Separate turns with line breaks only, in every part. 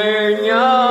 ညီ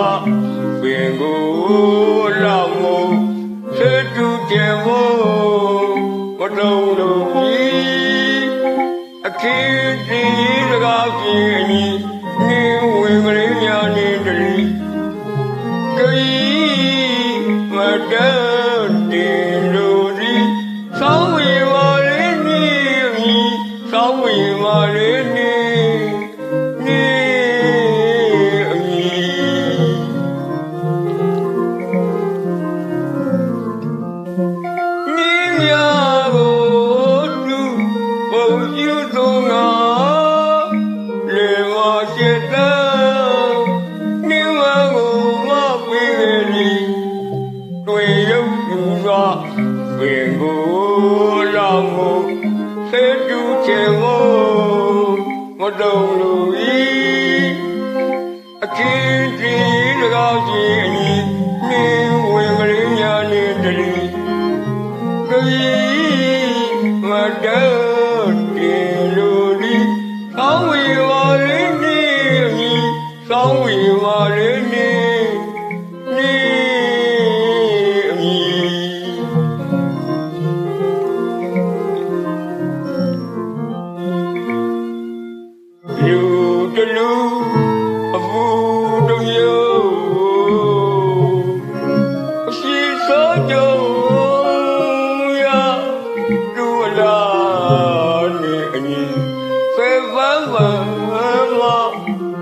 ပ်ယူရာပင်ကိုလောင်မို့စေတုကျေမို့မတော်လို့ဤအခင်းဒီစကားကြည့်အညီနိဝင်ကလေးများနေတည်းကီမတန်တင်လို့ဒီသောင်းဝေမာလေးနီမီသောင်းဝေမာလေး တုံလို့ဤအခင်းဒီတကောက်ကြီးအညီနေဝင်ကလေးများနေတည်းကီမတန်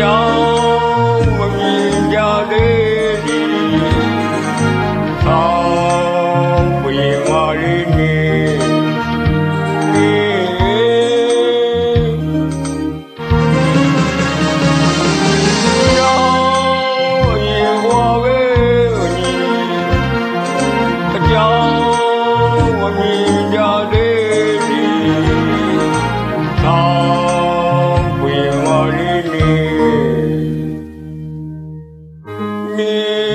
your me.